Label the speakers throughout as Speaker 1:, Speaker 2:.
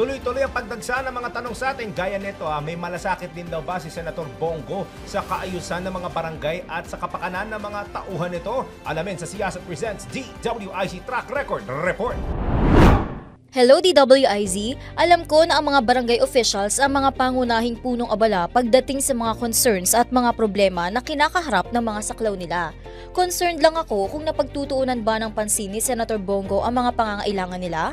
Speaker 1: Tuloy-tuloy ang pagdagsa ng mga tanong sa atin. Gaya nito, ah, may malasakit din daw ba si Senator Bongo sa kaayusan ng mga barangay at sa kapakanan ng mga tauhan nito? Alamin sa Siyasat Presents DWIC Track Record Report.
Speaker 2: Hello DWIZ, alam ko na ang mga barangay officials ang mga pangunahing punong abala pagdating sa mga concerns at mga problema na kinakaharap ng mga saklaw nila. Concerned lang ako kung napagtutuunan ba ng pansin ni Senator Bongo ang mga pangangailangan nila?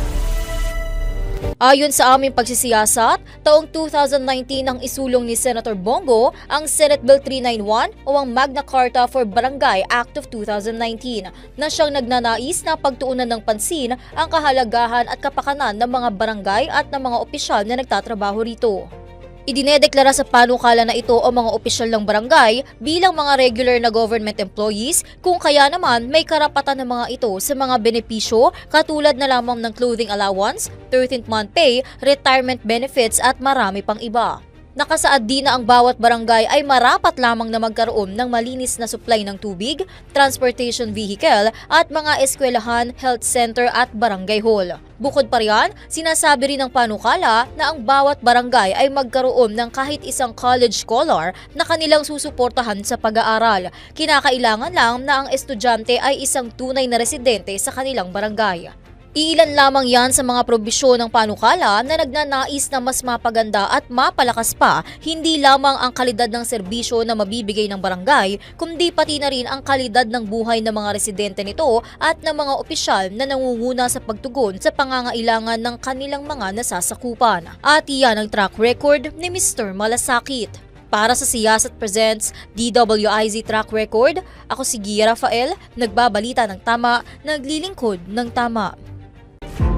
Speaker 2: Ayon sa aming pagsisiyasat, taong 2019 ang isulong ni Senator Bongo ang Senate Bill 391 o ang Magna Carta for Barangay Act of 2019 na siyang nagnanais na pagtuunan ng pansin ang kahalagahan at kapakanan ng mga barangay at ng mga opisyal na nagtatrabaho rito. Idinedeklara sa panukala na ito ang mga opisyal ng barangay bilang mga regular na government employees kung kaya naman may karapatan ng mga ito sa mga benepisyo katulad na lamang ng clothing allowance, 13th month pay, retirement benefits at marami pang iba. Nakasaad din na ang bawat barangay ay marapat lamang na magkaroon ng malinis na supply ng tubig, transportation vehicle at mga eskwelahan, health center at barangay hall. Bukod pa riyan, sinasabi rin ng panukala na ang bawat barangay ay magkaroon ng kahit isang college scholar na kanilang susuportahan sa pag-aaral. Kinakailangan lang na ang estudyante ay isang tunay na residente sa kanilang barangay. Iilan lamang yan sa mga probisyon ng panukala na nagnanais na mas mapaganda at mapalakas pa hindi lamang ang kalidad ng serbisyo na mabibigay ng barangay, kundi pati na rin ang kalidad ng buhay ng mga residente nito at ng mga opisyal na nangunguna sa pagtugon sa pangangailangan ng kanilang mga nasasakupan. At iyan ang track record ni Mr. Malasakit. Para sa Siyasat Presents DWIZ Track Record, ako si Gia Rafael, nagbabalita ng tama, naglilingkod ng tama.